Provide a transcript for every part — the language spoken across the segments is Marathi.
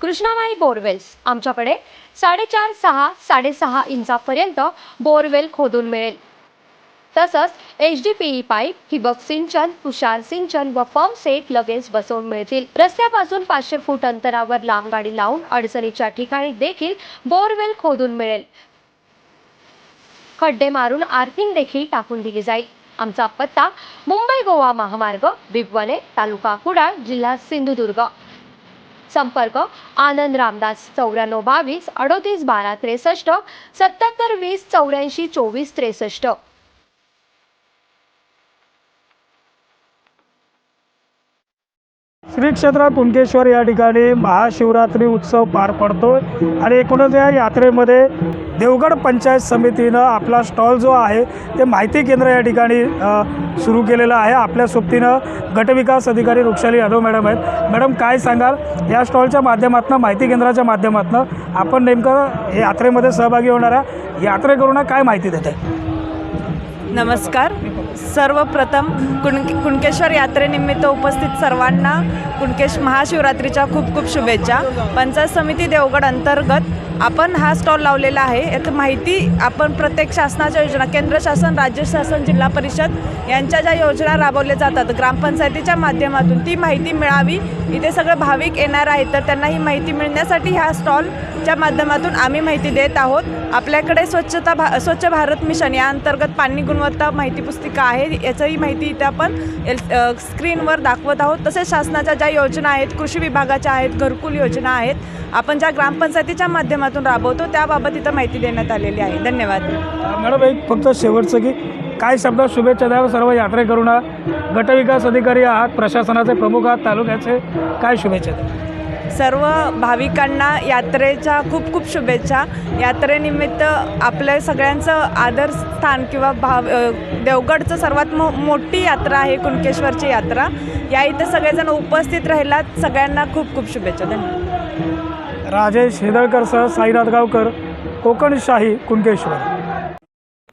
कृष्णाबाई बोरवेल्स आमच्याकडे साडेचार सहा साडेसहा इंचापर्यंत बोरवेल खोदून मिळेल. तसंच H D P E pipe ठिबक सिंचन तुषार सिंचन व पंप सेट लगेच बसवून मिळतील. रस्त्यापासून पाचशे फूट अंतरावर लांब गाडी लावून अडचणीच्या ठिकाणी देखील बोरवेल खोदून मिळेल. खड्डे मारून आर्थिंग देखील टाकून दिली जाईल. आमचा पत्ता मुंबई गोवा महामार्ग बिबवणे तालुका कुडाळ जिल्हा सिंधुदुर्ग. संपर्क. आनंद रामदास चौऱ्याण्णव बावीस अडोतीस बारा त्रेसष्ट सत्याहत्तर वीस चौऱ्याऐंशी चोवीस त्रेसष्ट. श्री क्षेत्र कुणकेश्वर या ठिकाणी महाशिवरात्री उत्सव पार पडतो आणि एकूणच या यात्रेमध्ये देवगड पंचायत समितीनं आपला स्टॉल जो आहे ते माहिती केंद्र या ठिकाणी सुरू केलेलं आहे. आपल्या सोबतीनं गटविकास अधिकारी वृक्षाली यादव मॅडम आहेत. मॅडम काय सांगाल? या स्टॉलच्या माध्यमातून माहिती केंद्राच्या माध्यमातून आपण नेमकं यात्रेमध्ये सहभागी होणाऱ्या यात्रेकरूंना काय माहिती देत आहे नमस्कार. सर्वप्रथम कुण कुणकेश्वर यात्रेनिमित्त उपस्थित सर्वांना कुणकेश महाशिवरात्रीच्या खूप खूप शुभेच्छा. पंचायत समिती देवगड अंतर्गत आपण हा स्टॉल लावलेला आहे. यात माहिती आपण प्रत्येक शासनाच्या योजना केंद्र शासन राज्य शासन जिल्हा परिषद यांच्या ज्या योजना राबवल्या जातात ग्रामपंचायतीच्या माध्यमातून ती माहिती मिळावी. इथे सगळे भाविक येणार आहेत तर त्यांना ही माहिती मिळण्यासाठी ह्या स्टॉलच्या माध्यमातून आम्ही माहिती देत आहोत. आपल्याकडे स्वच्छता भा स्वच्छ भारत मिशन या अंतर्गत पाणी गुणवत्ता माहिती पुस्तिका आहे. याचंही माहिती इथे आपण एल स्क्रीनवर दाखवत आहोत. तसेच शासनाच्या ज्या योजना आहेत कृषी विभागाच्या आहेत घरकुल योजना आहेत आपण ज्या ग्रामपंचायतीच्या माध्यमातून राबवतो. त्याबाबत इथं माहिती देण्यात आलेली आहे. धन्यवाद. मॅडम एक फक्त शेवटचं की काय शब्द शुभेच्छा द्यावं? सर्व यात्रेकरूंना गटविकास अधिकारी आहात. प्रशासनाचे प्रमुख आहात. तालुक्याचे काय शुभेच्छा द्या सर्व भाविकांना यात्रेच्या खूप खूप शुभेच्छा. यात्रेनिमित्त आपल्या सगळ्यांचं आदरस्थान किंवा भाव देवगडचं सर्वात मो मोठी यात्रा आहे कुणकेश्वरची यात्रा. या इथं सगळेजण उपस्थित राहिलात. सगळ्यांना खूप खूप शुभेच्छा. धन्यवाद. राजेश हेदळकरसह साईनाथ गावकर कोकणशाही कुणकेश्वर.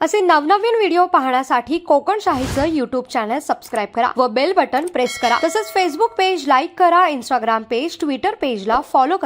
असे नवनवीन व्हिडिओ पाहण्यासाठी कोकणशाहीचं युट्यूब चॅनल सबस्क्राईब करा व बेल बटन प्रेस करा. तसंच फेसबुक पेज लाईक करा इंस्टाग्राम पेज ट्विटर पेजला फॉलो करा.